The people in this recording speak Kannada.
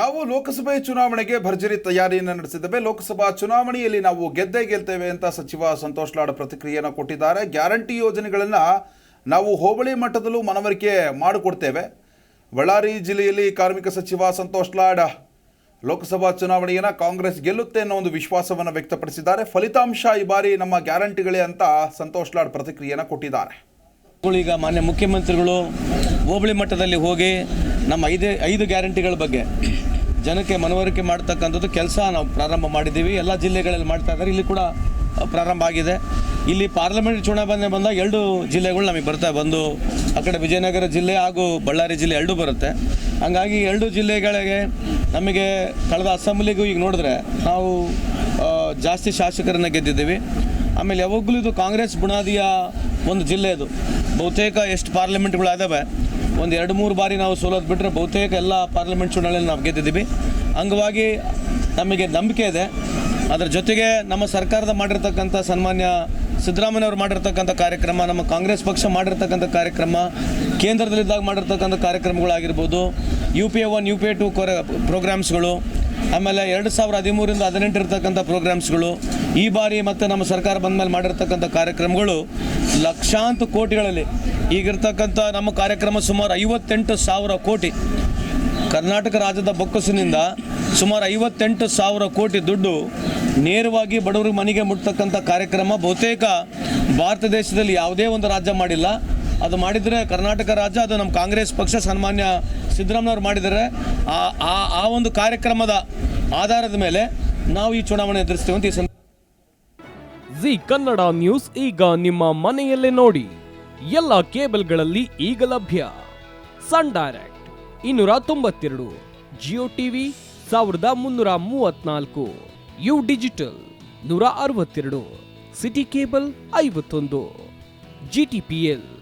ನಾವು ಲೋಕಸಭೆ ಚುನಾವಣೆಗೆ ಭರ್ಜರಿ ತಯಾರಿಯನ್ನು ನಡೆಸಿದ್ದೇವೆ. ಲೋಕಸಭಾ ಚುನಾವಣೆಯಲ್ಲಿ ನಾವು ಗೆದ್ದೇ ಗೆಲ್ತೇವೆ ಅಂತ ಸಚಿವ ಸಂತೋಷ್ ಲಾಡ್ ಪ್ರತಿಕ್ರಿಯೆಯನ್ನು ಕೊಟ್ಟಿದ್ದಾರೆ. ಗ್ಯಾರಂಟಿ ಯೋಜನೆಗಳನ್ನು ನಾವು ಹೋಬಳಿ ಮಟ್ಟದಲ್ಲೂ ಮನವರಿಕೆ ಮಾಡಿಕೊಡ್ತೇವೆ. ಬಳ್ಳಾರಿ ಜಿಲ್ಲೆಯಲ್ಲಿ ಕಾರ್ಮಿಕ ಸಚಿವ ಸಂತೋಷ್ ಲಾಡ್ ಲೋಕಸಭಾ ಚುನಾವಣೆಯನ್ನು ಕಾಂಗ್ರೆಸ್ ಗೆಲ್ಲುತ್ತೆ ಅನ್ನೋ ಒಂದು ವಿಶ್ವಾಸವನ್ನು ವ್ಯಕ್ತಪಡಿಸಿದ್ದಾರೆ. ಫಲಿತಾಂಶ ಈ ಬಾರಿ ನಮ್ಮ ಗ್ಯಾರಂಟಿಗಳೇ ಅಂತ ಸಂತೋಷ್ ಲಾಡ್ ಪ್ರತಿಕ್ರಿಯೆಯನ್ನು ಕೊಟ್ಟಿದ್ದಾರೆ. ಈಗ ಮಾನ್ಯ ಮುಖ್ಯಮಂತ್ರಿಗಳು ಹೋಬಳಿ ಮಟ್ಟದಲ್ಲಿ ಹೋಗಿ ನಮ್ಮ ಐದೇ, ಐದು ಗ್ಯಾರಂಟಿಗಳ ಬಗ್ಗೆ ಜನಕ್ಕೆ ಮನವರಿಕೆ ಮಾಡ್ತಕ್ಕಂಥದ್ದು ಕೆಲಸ ನಾವು ಪ್ರಾರಂಭ ಮಾಡಿದ್ದೀವಿ. ಎಲ್ಲ ಜಿಲ್ಲೆಗಳಲ್ಲಿ ಮಾಡ್ತಾ ಇದ್ದಾರೆ. ಇಲ್ಲಿ ಕೂಡ ಪ್ರಾರಂಭ ಆಗಿದೆ. ಇಲ್ಲಿ ಪಾರ್ಲಿಮೆಂಟ್ ಚುನಾವಣೆ ಬಂದಾಗ ಎರಡು ಜಿಲ್ಲೆಗಳು ನಮಗೆ ಬರ್ತಾ ಬಂದು, ಆ ಕಡೆ ವಿಜಯನಗರ ಜಿಲ್ಲೆ ಹಾಗೂ ಬಳ್ಳಾರಿ ಜಿಲ್ಲೆ ಎರಡೂ ಬರುತ್ತೆ. ಹಾಗಾಗಿ ಎರಡು ಜಿಲ್ಲೆಗಳಿಗೆ ನಮಗೆ ಕಳೆದ ಅಸೆಂಬ್ಲಿಗೂ ಈಗ ನೋಡಿದ್ರೆ ನಾವು ಜಾಸ್ತಿ ಶಾಸಕರನ್ನ ಗೆದ್ದಿದ್ದೀವಿ. ಆಮೇಲೆ ಯಾವಾಗಲೂ ಇದು ಕಾಂಗ್ರೆಸ್ ಬುನಾದಿಯ ಒಂದು ಜಿಲ್ಲೆ ಅದು ಬಹುತೇಕ ಎಷ್ಟು ಪಾರ್ಲಿಮೆಂಟ್ಗಳು ಅದಾವೆ ಒಂದು ಎರಡು ಮೂರು ಬಾರಿ ನಾವು ಸೋಲೋದು ಬಿಟ್ಟರೆ ಬಹುತೇಕ ಎಲ್ಲ ಪಾರ್ಲಿಮೆಂಟ್ ಚುನಾವಣೆಯಲ್ಲಿ ನಾವು ಗೆದ್ದಿದ್ದೀವಿ. ಅಂಗವಾಗಿ ನಮಗೆ ನಂಬಿಕೆ ಇದೆ. ಅದರ ಜೊತೆಗೆ ನಮ್ಮ ಸರ್ಕಾರದ ಮಾಡಿರ್ತಕ್ಕಂಥ ಸನ್ಮಾನ್ಯ ಸಿದ್ದರಾಮಯ್ಯವ್ರು ಮಾಡಿರ್ತಕ್ಕಂಥ ಕಾರ್ಯಕ್ರಮ, ನಮ್ಮ ಕಾಂಗ್ರೆಸ್ ಪಕ್ಷ ಮಾಡಿರ್ತಕ್ಕಂಥ ಕಾರ್ಯಕ್ರಮ, ಕೇಂದ್ರದಲ್ಲಿದ್ದಾಗ ಮಾಡಿರ್ತಕ್ಕಂಥ ಕಾರ್ಯಕ್ರಮಗಳಾಗಿರ್ಬೋದು U P A one U P A two ಪ್ರೋಗ್ರಾಮ್ಸ್ಗಳು ಆಮೇಲೆ ಎರಡು ಸಾವಿರ ಹದಿಮೂರಿಂದ ಹದಿನೆಂಟು ಇರ್ತಕ್ಕಂಥ ಪ್ರೋಗ್ರಾಮ್ಸ್ಗಳು ಈ ಬಾರಿ ಮತ್ತು ನಮ್ಮ ಸರ್ಕಾರ ಬಂದ ಮೇಲೆ ಮಾಡಿರ್ತಕ್ಕಂಥ ಕಾರ್ಯಕ್ರಮಗಳು ಲಕ್ಷಾಂತರ ಕೋಟಿಗಳಲ್ಲಿ. ಈಗಿರ್ತಕ್ಕಂಥ ನಮ್ಮ ಕಾರ್ಯಕ್ರಮ ಸುಮಾರು ಐವತ್ತೆಂಟು ಸಾವಿರ ಕೋಟಿ. ಕರ್ನಾಟಕ ರಾಜ್ಯದ ಬೊಕ್ಕಸಿನಿಂದ ಸುಮಾರು ಐವತ್ತೆಂಟು ಸಾವಿರ ಕೋಟಿ ದುಡ್ಡು ನೇರವಾಗಿ ಬಡವರ ಮನೆಗೆ ಮುಟ್ತಕ್ಕಂಥ ಕಾರ್ಯಕ್ರಮ ಬಹುತೇಕ ಭಾರತ ದೇಶದಲ್ಲಿ ಯಾವುದೇ ಒಂದು ರಾಜ್ಯ ಮಾಡಿಲ್ಲ. ಅದು ಮಾಡಿದರೆ ಕರ್ನಾಟಕ ರಾಜ್ಯ, ಅದು ನಮ್ಮ ಕಾಂಗ್ರೆಸ್ ಪಕ್ಷ ಸನ್ಮಾನ್ಯ ಸಿದ್ದರಾಮಯ್ಯವ್ರು ಮಾಡಿದರೆ ಆ, ಆ- ಒಂದು ಕಾರ್ಯಕ್ರಮದ ಆಧಾರದ ಮೇಲೆ ನಾವು ಈ ಚುನಾವಣೆ ಎದುರಿಸ್ತೀವಿ ಈ ಜಿ ಕನ್ನಡ ನ್ಯೂಸ್ ಈಗ ನಿಮ್ಮ ಮನೆಯಲ್ಲೇ ನೋಡಿ. ಎಲ್ಲ ಕೇಬಲ್ಗಳಲ್ಲಿ ಈಗ ಲಭ್ಯ. ಸನ್ ಡೈರೆಕ್ಟ್ ಇನ್ನೂರ ತೊಂಬತ್ತೆರಡು, ಜಿಯೋ ಟಿವಿ ಸಾವಿರದ ಮುನ್ನೂರ ಮೂವತ್ನಾಲ್ಕು, ಯು ಡಿಜಿಟಲ್ ನೂರ ಅರವತ್ತೆರಡು, ಸಿಟಿ ಕೇಬಲ್ ಐವತ್ತೊಂದು, ಜಿ ಟಿ ಪಿ ಎಲ್